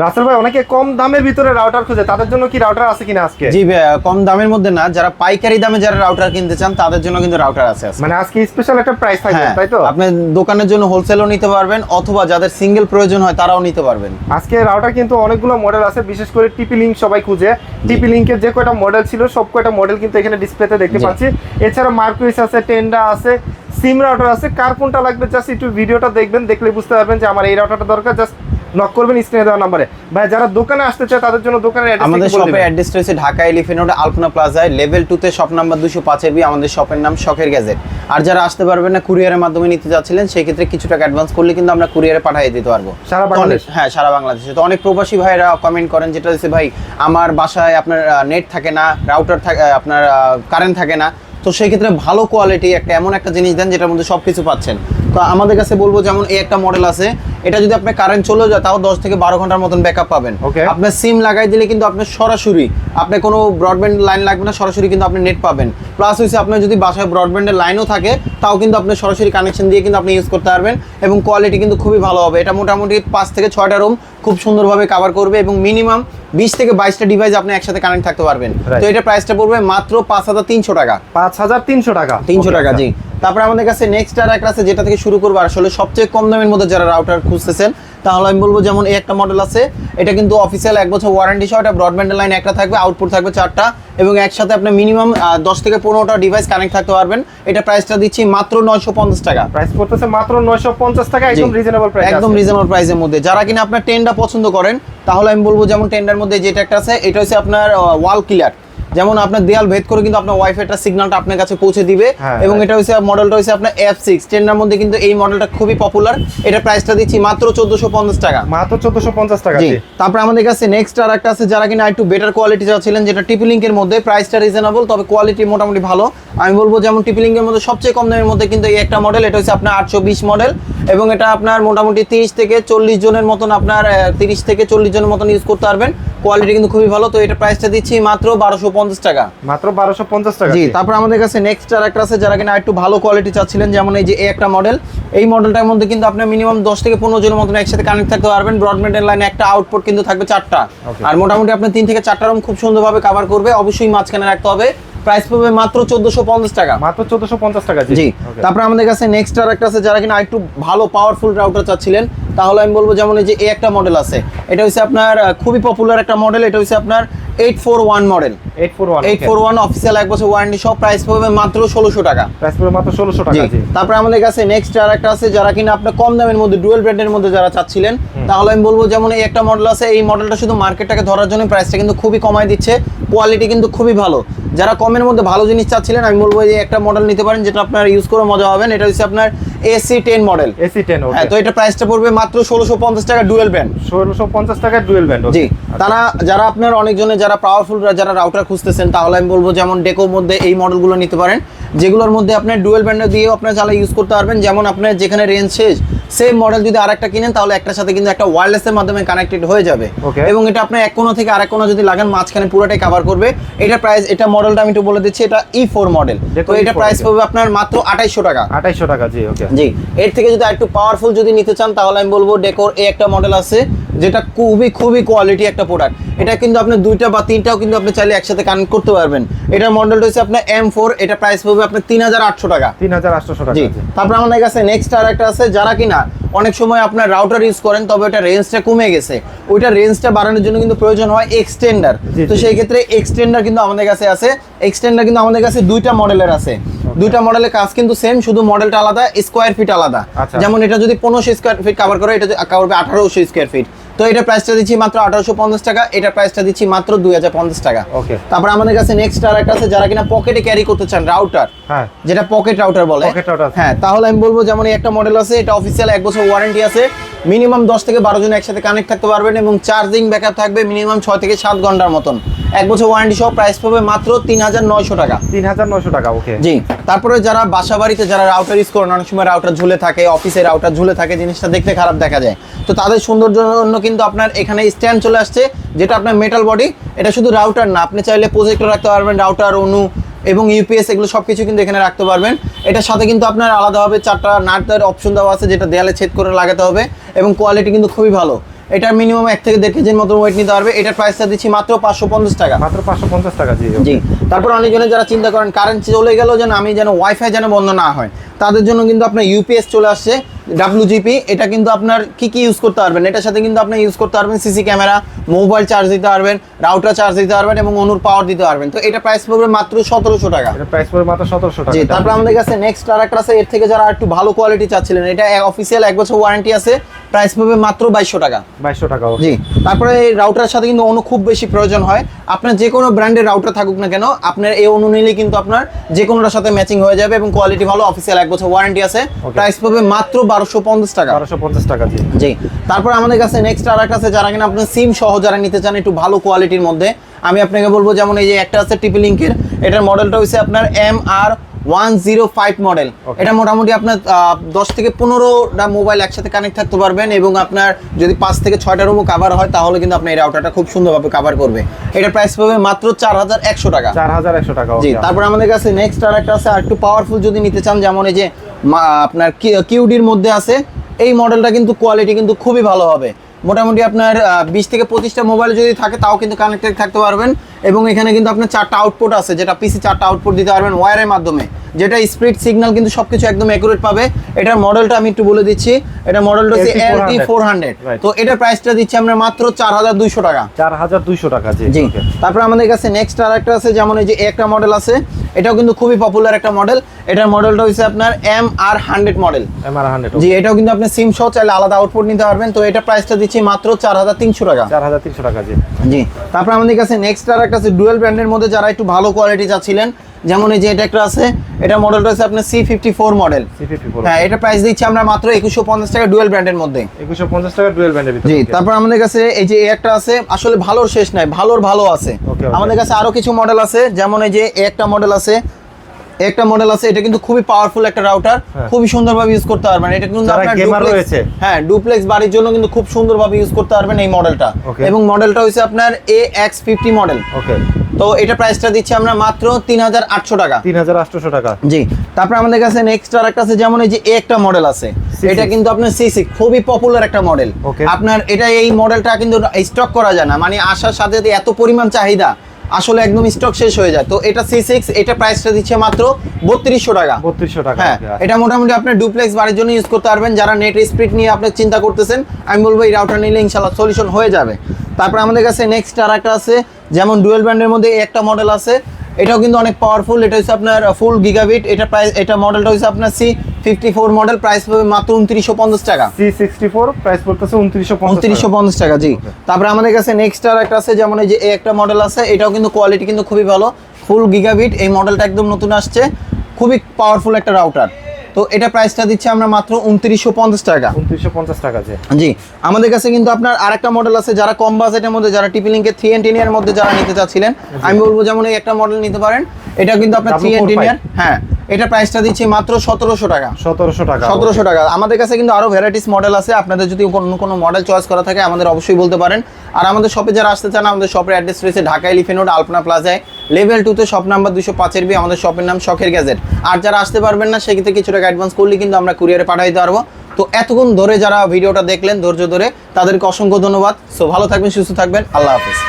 রাসেল ভাই অনেকে কম দামের ভিতরে রাউটার খুঁজে। তাদের জন্য কি রাউটার আছে কিনা আজকে? জি কম দামের মধ্যে না। যারা পাইকারি দামে যারা রাউটার কিনতে চান তাদের জন্য কিন্তু রাউটার আছে মানে আজকে স্পেশাল একটা প্রাইস থাকবে হ্যাঁ তাই তো? আপনি দোকানের জন্য হোলসেলও নিতে পারবেন অথবা যাদের সিঙ্গেল প্রয়োজন হয় তারাও নিতে পারবেন। আজকে রাউটার কিন্তু অনেকগুলো মডেল আছে বিশেষ করে টিপি লিঙ্ক সবাই খুঁজে। টিপি লিঙ্কের যে কয়টা মডেল ছিল সব কয়টা মডেল কিন্তু এখানে ডিসপ্লেতে দেখতে পাচ্ছি। এছাড়া মার্কুইস আছে টেন্ডা আছে সিম রাউটার আছে। কার কোনটা লাগবে জাস্ট একটু ভিডিওটা দেখবেন দেখলে বুঝতে পারবেন যে আমার এই রাউটারটা দরকার। জাস্ট নক করবেন স্ক্রিনে দেওয়া নাম্বারে ভাই যারা দোকানে আসতে চায় তাদের জন্য দোকানের অ্যাড্রেস আমাদের শপের অ্যাড্রেসটা হচ্ছে ঢাকা এলিফেন্ট রোড আলপনা প্লাজায় লেভেল শপ নাম্বার বি আমাদের শপের নাম শখের গ্যাজেট আর যারা আসতে পারবেন না কুরিয়ারের মাধ্যমে নিতে যাচ্ছিলেন সেই ক্ষেত্রে কিছু টাকা অ্যাডভান্স করলে কিন্তু আমরা কুরিয়ারে পাঠিয়ে দিতে পারব। সারা বাংলাদেশ? হ্যাঁ সারা বাংলাদেশে। তো অনেক প্রবাসী ভাইরা কমেন্ট করেন যেটা হচ্ছে ভাই আমার বাসায় আপনার নেট থাকে না রাউটার থাকে আপনার কারেন্ট থাকে না। তো সেই ক্ষেত্রে ভালো কোয়ালিটি একটা এমন একটা জিনিস দেন যেটার মধ্যে সব কিছু পাচ্ছেন। তো আমাদের কাছে বলব যেমন এই একটা মডেল আছে এটা যদি আপনার কারেন্ট চলে যায় তাও দশ থেকে বারো ঘণ্টার মতন ব্যাকআপ পাবেন। আপনি আপনার সিম লাগাই দিলে কিন্তু আপনি সরাসরি আপনি কোনো ব্রডব্যান্ড লাইন লাগবে না সরাসরি কিন্তু আপনি নেট পাবেন। প্লাস হচ্ছে আপনার যদি বাসায় ব্রডব্যান্ডের লাইনও থাকে তাও কিন্তু আপনি সরাসরি কানেকশন দিয়ে কিন্তু আপনি ইউজ করতে পারবেন এবং কোয়ালিটি কিন্তু খুবই ভালো হবে। এটা মোটামুটি পাঁচ থেকে ছয়টা রুম খুব সুন্দরভাবে কভার করবে এবং মিনিমাম বিশ থেকে বাইশটা ডিভাইস আপনি একসাথে কানেক্ট থাকতে পারবেন। তো এটা প্রাইসটা পড়বে মাত্র পাঁচ হাজার তিনশো টাকা। পাঁচ হাজার তিনশো টাকা। তিনশো টাকা। জি। তারপরে আমাদের কাছে নেক্সট আর একটা আছে যেটা থেকে শুরু করব আসলে সবচেয়ে কম দামের মধ্যে যারা রাউটার খুঁজতেছেন তাহলে আমি বলব যেমন এই একটা মডেল আছে এটা কিন্তু অফিসিয়াল এক বছর ওয়ারেন্টি সহ এটা ব্রডব্যান্ডের লাইন একটা থাকবে আউটপুট থাকবে চারটা এবং একসাথে আপনি মিনিমাম দশ থেকে পনেরোটা ডিভাইস কানেক্ট থাকতে পারবেন। এটা প্রাইসটা দিচ্ছি মাত্র নয়শো পঞ্চাশ টাকা। প্রাইস পড়তেছে মাত্র নয়শো পঞ্চাশ টাকা একদম। রিজনেবল প্রাইস একদম রিজনেবল প্রাইসের মধ্যে। যারা কিনা আপনার টেনটা পছন্দ করেন তাহলে আমি বলব যেমন টেন্ডার মধ্যে যেটা একটা আছে এটা হচ্ছে আপনার ওয়াল ক্লিয়ার যেমন আপনার দেয়াল ভেদ করে কিন্তু আপনার ওয়াইফাইটা সিগন্যালটা আপনার কাছে পৌঁছে দিবে। হ্যাঁ, এবং এটা হচ্ছে মডেলটা হচ্ছে আপনার এফ সিক্স টেন্ডার মধ্যে কিন্তু এই মডেলটা খুবই পপুলার এটা প্রাইসটা দিচ্ছি মাত্র চোদ্দশো পঞ্চাশ টাকা। মাত্র চোদ্দশো পঞ্চাশ টাকা জি। জি। তারপরে আমাদের কাছে নেক্সট আর একটা আছে যারা কিনা একটু বেটার কোয়ালিটি চাচ্ছিলেন যেটা টিপি লিঙ্কের মধ্যে প্রাইসটা রিজনেবল তবে কোয়ালিটি মোটামুটি ভালো। আমি বলব যেমন টিপি লিঙ্কের মধ্যে সবচেয়ে কম দামের মধ্যে কিন্তু এই একটা মডেল এটা হচ্ছে আপনার আটশো বিশ মডেল এবং এটা আপনার মোটামুটি তিরিশ থেকে চল্লিশ জনের মতন আপনার তিরিশ থেকে চল্লিশ জনের মতন ইউজ করতে পারবেন। কোয়ালিটি কিন্তু খুবই ভালো তো এটা প্রাইসটা দিচ্ছি মাত্র বারোশো পঞ্চাশ টাকা। মাত্র বারোশো পঞ্চাশ টাকা জি তারপর আমাদের কাছে নেক্সট আর একটা আছে যারা কিনা একটু ভালো কোয়ালিটি চাচ্ছিলেন যেমন এই যে এই একটা মডেল এই মডেলটার মধ্যে কিন্তু আপনার মিনিমাম দশ থেকে পনেরো জনের মতন একসাথে কানেক্ট থাকতে পারবেন। ব্রডব্যান্ডের লাইনে একটা আউটপুট কিন্তু থাকবে চারটা। আর মোটামুটি আপনার তিন থেকে চারটা রুম খুব সুন্দরভাবে কভার করবে অবশ্যই মাঝখানে রাখতে হবে। প্রাইস পড়বে মাত্র চোদ্দশো পঞ্চাশ টাকা। মাত্র চোদ্দশো পঞ্চাশ টাকা জি. তারপর আমাদের কাছে নেক্সট আর একটা আছে যারা কিনা একটু ভালো পাওয়ারফুল রাউটার চাচ্ছিলেন। তাহলে আমি বলব যেমন এই যে এই একটা মডেল আছে। এটা হচ্ছে আপনার খুবই পপুলার একটা মডেল এটা হচ্ছে আপনার eight four one model eight four one eight four one official এক বছর ওয়ারেন্টি সব প্রাইস পড়বে মাত্র ষোলোশো টাকা। প্রাইস পড়বে মাত্র ষোলোশো টাকা তারপরে আমাদের কাছে নেক্সট আর একটা আছে যারা কিনা আপনার কম দামের মধ্যে ডুয়েল ব্র্যান্ডের মধ্যে যারা চাচ্ছিলেন তাহলে আমি বলব যেমন এই একটা মডেল আছে এই মডেলটা শুধু মার্কেটটাকে ধরার জন্য প্রাইসটা কিন্তু খুবই কমায় দিচ্ছে। কোয়ালিটি কিন্তু খুবই ভালো। যারা কমের মধ্যে ভালো জিনিস চাচ্ছিলেন আমি বলব যে একটা মডেল নিতে পারেন যেটা আপনার ইউজ করে মজা হবেন এটা হচ্ছে আপনার AC ten model AC ten হ্যাঁ তো এটা প্রাইসটা পড়বে মাত্র ষোলোশো পঞ্চাশ টাকা ডুয়েল ব্র্যান্ড ষোলোশো পঞ্চাশ টাকা ডুয়েল ব্যান্ড জি তারা যারা আপনার অনেকজনে যারা পাওয়ারফুল যারা রাউটার খুঁজতেছেন তাহলে আমি বলব যেমন ডেকোর মধ্যে এই মডেলগুলো নিতে পারেন। যেগুলোর মধ্যে আপনার ডুয়েল ব্যান্ডে দিয়েও আপনার চালা ইউজ করতে পারবেন। যেমন আপনার যেখানে রেঞ্জ শেষ সেম মডেল যদি আরেকটা কিনেন তাহলে একটার সাথে কিন্তু একটা ওয়্যারলেসের মাধ্যমে কানেক্টেড হয়ে যাবে. এবং এটা আপনার এক কোনো থেকে আরেক কোনো যদি লাগান মাঝখানে পুরোটাই কভার করবে। এটা প্রাইস এটা মডেলটা আমি একটু বলে দিচ্ছি এটা ই ফোর মডেল তো এটা প্রাইস পড়বে আপনার মাত্র আঠাইশশো টাকা। আঠাইশশো টাকা জি ওকে জি। এর থেকে যদি একটু পাওয়ারফুল যদি নিতে চান তাহলে আমি বলব ডেকোর এ একটা মডেল আছে। যেটা খুবই খুবই কোয়ালিটি একটা প্রোডাক্ট এটা কিন্তু আপনি দুইটা বা তিনটাও কিন্তু আপনি চাইলে একসাথে কানেক্ট করতে পারবেন। এটার মডেলটা হচ্ছে আপনার এম ফোর এটা প্রাইস পড়বে আপনার তিন হাজার আটশো টাকা। তিন হাজার আটশো টাকা তারপর আমাদের কাছে নেক্সট আর একটা আছে যারা কিনা অনেক সময় আপনার রাউটার ইউজ করেন তবে ওটা রেঞ্জটা কমে গেছে। ওইটা রেঞ্জটা বাড়ানোর জন্য কিন্তু প্রয়োজন হয় এক্সটেন্ডার তো সেই ক্ষেত্রে এক্সটেন্ডার কিন্তু আমাদের কাছে আছে। এক্সটেন্ডার কিন্তু আমাদের কাছে দুইটা মডেলের আছে। দুইটা মডেলের কাজ কিন্তু সেম শুধু মডেলটা আলাদা স্কোয়ার ফিট আলাদা। আচ্ছা। যেমন এটা যদি পনেরোশো স্কোয়ার ফিট কভার করে এটা কভার করবে আঠারোশো স্কোয়ার ফিট তো এটা প্রাইসটা দিচ্ছি মাত্র আঠারোশো পঞ্চাশ টাকা এটা প্রাইসটা দিচ্ছি মাত্র দুই হাজার পঞ্চাশ টাকা। ওকে তারপর আমাদের কাছে নেক্সট আর একটা আছে যারা কিনা পকেটে ক্যারি করতে চান রাউটার হ্যাঁ। যেটা পকেট রাউটার বলে। হ্যাঁ তাহলে আমি বলব যেমন এই একটা মডেল আছে এটা অফিসিয়াল এক বছর ওয়ারেন্টি আছে। মিনিমাম দশ থেকে বারো জন একসাথে কানেক্ট থাকতে পারবেন এবং চার্জিং ব্যাকআপ থাকবে মিনিমাম ছয় থেকে সাত ঘণ্টার মতন। এক বছর ওয়ারেন্টি সহ প্রাইস পাবে মাত্র তিন হাজার নয়শো টাকা। তিন হাজার নয়শো টাকা ওকে জি তারপরে যারা বাসা বাড়িতে যারা রাউটার ইউজ করেন অনেক সময় রাউটার ঝুলে থাকে অফিসে রাউটার ঝুলে থাকে জিনিসটা দেখতে খারাপ দেখা যায়। তো তাদের সৌন্দর্যের জন্য কিন্তু আপনার এখানে স্ট্যান্ড চলে আসছে যেটা আপনার মেটাল বডি এটা শুধু রাউটার না আপনি চাইলে প্রজেক্টর রাখতে পারবেন রাউটার অনু এবং ইউপিএস এগুলো সব কিছু কিন্তু এখানে রাখতে পারবেন। এটার সাথে কিন্তু আপনার আলাদাভাবে চারটা নাটের অপশন দেওয়া আছে যেটা দেয়ালে ছেদ করে লাগাতে হবে এবং কোয়ালিটি কিন্তু খুবই ভালো। এটা মিনিমাম এক থেকে দেড় কেজির মতো ওয়েট নিতে পারবে। এটা প্রাইসটা দিচ্ছি মাত্র পাঁচশো পঞ্চাশ টাকা। মাত্র পাঁচশো পঞ্চাশ টাকা জি জি। তারপর অনেকজনে যারা চিন্তা করেন কারেন্ট চলে গেল যেন আমি যেন ওয়াইফাই যেন বন্ধ না হয়। তাদের জন্য কিন্তু আপনার ইউপিএস চলে আসছে। ডাব্লিউজিপি এটা কিন্তু আপনার কি কি ইউজ করতে পারবেন? এটার সাথে কিন্তু আপনি ইউজ করতে পারবেন সিসি ক্যামেরা মোবাইল চার্জ দিতে পারবেন রাউটার চার্জ দিতে পারবেন এবং অনুর পাওয়ার দিতে পারবেন। তো এটা প্রাইস পড়বে মাত্র সতেরোশো টাকা। এটা প্রাইস পড়বে মাত্র সতেরোশো টাকা। জি তারপর আমাদের কাছে নেক্সট আর একটা আছে। এর থেকে যারা একটু ভালো কোয়ালিটি চাচ্ছিলেন এটা অফিসিয়াল এক বছর ওয়ারেন্টি আছে। প্রাইস পাবে মাত্র বাইশশো টাকা। বাইশশো টাকা জি তারপরে এই রাউটার সাথে কিন্তু অনু খুব বেশি প্রয়োজন হয়। আপনার যে কোনো ব্র্যান্ডের রাউটার থাকুক না কেন আপনার এই অনু নিলে কিন্তু আপনার যে কোনোটার সাথে ম্যাচিং হয়ে যাবে এবং কোয়ালিটি ভালো অফিসিয়াল এক বছর ওয়ারেন্টি আছে। প্রাইস পাবে মাত্র বারোশো পঞ্চাশ টাকা। বারোশো পঞ্চাশ টাকা জি। তারপর আমাদের কাছে নেক্সট আর একটা আছে যারা কিনা আপনার সিম সহ যারা নিতে চান একটু ভালো কোয়ালিটির মধ্যে আমি আপনাকে বলব যেমন এই যে একটা আছে টিপি লিঙ্কের এটার মডেলটা হচ্ছে আপনার M R one zero five model এটা মোটামুটি আপনার দশ থেকে পনেরোটা মোবাইল একসাথে কানেক্ট থাকতে পারবেন এবং আপনার যদি পাঁচ থেকে ছয়টা রুমও কাভার হয় তাহলে কিন্তু আপনার এই রাউটারটা খুব সুন্দরভাবে কাভার করবে। এটার প্রাইস পাবে মাত্র চার হাজার একশো টাকা। চার হাজার একশো টাকা জি তারপর আমাদের কাছে নেক্সট আর একটা আছে আর একটু পাওয়ারফুল যদি নিতে চান যেমন এই যে আপনার কিউডির মধ্যে আছে, এই মডেলটা কিন্তু কোয়ালিটি কিন্তু খুবই ভালো হবে। মোটামুটি আপনার বিশ থেকে পঁচিশটা মোবাইল যদি থাকে, তাও কিন্তু কানেক্টেড থাকতে পারবেন। এবং এখানে কিন্তু আপনার চারটা আউটপুট আছে, যেটা পিসি চারটা আউটপুট দিতে পারবেন ওয়ারের মাধ্যমে। যেটা স্পিড সিগন্যাল কিন্তু সবকিছু একদম অ্যাকুরেট পাবে। এটার মডেলটা আমি একটু বলে দিচ্ছি। এটা মডেলটা হচ্ছে LT400 এলটি ফোর হান্ড্রেড. তো এটার প্রাইসটা দিচ্ছি আমরা মাত্র চার হাজার দুইশো টাকা। চার হাজার দুইশো টাকা জি। তারপর আমাদের কাছে নেক্সট আর একটা আছে যেমন এই যে একটা মডেল আছে এটাও কিন্তু খুবই পপুলার একটা মডেল এটার মডেলটা হচ্ছে আপনার M R hundred model MR 100 জি এটাও কিন্তু আপনি সিম সহ চাইলে আলাদা আউটপুট নিতে পারবেন। তো এটা প্রাইসটা দিচ্ছি মাত্র চার হাজার তিনশো টাকা। চার হাজার তিনশো টাকা জি। জি। তারপর আমাদের কাছে নেক্সট আর একটা আছে ডুয়েল ব্র্যান্ডের মধ্যে যারা একটু ভালো কোয়ালিটি চাচ্ছিলেন যেমন এই যে এটা একটা আছে এটা মডেলটা হচ্ছে আপনার সি ফিফটি ফোর মডেল হ্যাঁ এটা প্রাইস দিচ্ছি আমরা মাত্র একুশশো পঞ্চাশ টাকা ডুয়েল ব্র্যান্ডের মধ্যে। একুশশো পঞ্চাশ টাকা ডুয়েল ব্যান্ডের ভিতরে জি তারপর আমাদের কাছে এই যে একটা আছে আসলে ভালোর শেষ নাই ভালোর ভালো আছে. আমাদের কাছে আরও কিছু মডেল আছে যেমন এই যে একটা মডেল আছে একটা মডেল আছে এটা কিন্তু খুবই পাওয়ারফুল একটা রাউটার হ্যাঁ। খুবই সুন্দরভাবে ইউজ করতে পারবেন। এটা কিন্তু আপনার duplex- রয়েছে। হ্যাঁ ডুপ্লেক্স বাড়ির জন্য কিন্তু খুব সুন্দরভাবে ইউজ করতে পারবেন এই মডেলটা এবং মডেলটা হচ্ছে আপনার A X fifty model okay তো এটা প্রাইসটা দিচ্ছি আমরা মাত্র তিন হাজার আটশো টাকা। তিন হাজার আটশোশো টাকা। জি তারপরে আমাদের কাছে নেক্সট আর একটা আছে যেমন এই যে একটা মডেল আছে। এটা কিন্তু আপনার সি সিক্স খুবই পপুলার একটা মডেল. আপনার এটা এই মডেলটা কিন্তু স্টক করা যায় না। মানে আসার সাথে সাথে এত পরিমাণ চাহিদা। আসলে একদম স্টক শেষ হয়ে যায়। তো এটা সি সিক্স এটা প্রাইসটা দিচ্ছে মাত্র বত্রিশশো টাকা। বত্রিশশো টাকা হ্যাঁ এটা মোটামুটি আপনি ডুপ্লেক্স বাড়ির জন্য ইউজ করতে পারবেন। যারা নেট স্পিড নিয়ে আপনি চিন্তা করতেছেন আমি বলব এই রাউটার নিলে ইনশাল্লাহ সলিউশন হয়ে যাবে। তারপর আমাদের কাছে নেক্সট আর একটা আছে যেমন ডুয়েল ব্র্যান্ডের মধ্যে একটা মডেল আছে এটাও কিন্তু অনেক পাওয়ারফুল এটা হচ্ছে আপনার ফুল গিগাবিট এটা প্রাইস এটা মডেলটা হচ্ছে আপনার C fifty four model price পাবে মাত্র উনত্রিশশো পঞ্চাশ টাকা। সি সিক্সটি ফোর প্রাইস পড়তেছে উনত্রিশশো উনত্রিশশো পঞ্চাশ টাকা জি। তারপরে আমাদের কাছে নেক্সট আর একটা আছে যেমন এই যে এই একটা মডেল আছে এটাও কিন্তু কোয়ালিটি কিন্তু খুবই ভালো। ফুল গিগাবিট এই মডেলটা একদম নতুন আসছে। খুবই পাওয়ারফুল একটা রাউটার তো এটা প্রাইসটা দিচ্ছে আমরা মাত্র উনত্রিশশো পঞ্চাশ টাকা। উনত্রিশশো পঞ্চাশ টাকা যে জি আমাদের কাছে কিন্তু আপনার আরেকটা মডেল আছে যারা কম বাজেটের মধ্যে যারা টিপি লিঙ্কের থ্রি এর মধ্যে যারা নিতে চাচ্ছিলেন আমি বলব যেমন এই একটা মডেল নিতে পারেন। এটা কিন্তু আপনার থ্রি 445 এর হ্যাঁ। এটা প্রাইসটা দিচ্ছি মাত্র সতেরোশো টাকা। সতেরোশো টাকা। সতেরোশো টাকা। আমাদের কাছে কিন্তু আরও ভ্যারাইটিস মডেল আছে। আপনাদের যদি অন্য কোনো মডেল চয়েস করা থাকে আমাদের অবশ্যই বলতে পারেন। আর আমাদের শপে যারা আসতে চান আমাদের শপের অ্যাড্রেস রয়েছে ঢাকা এলিফেন্ট রোড আলপনা প্লাজায় লেভেল টুতে শপ নাম্বার দুশো পাঁচের বি আমাদের শপের নাম শখের গ্যাজেট আর যারা আসতে পারবেন না সেক্ষেত্রে কিছু টাকা অ্যাডভান্স করলে কিন্তু আমরা কুরিয়ারে পাঠিয়ে দিতে পারব। তো এতক্ষণ ধরে যারা ভিডিওটা দেখলেন ধৈর্য ধরে তাদেরকে অসংখ্য ধন্যবাদ। সো ভালো থাকবেন সুস্থ থাকবেন। আল্লাহ হাফিজ।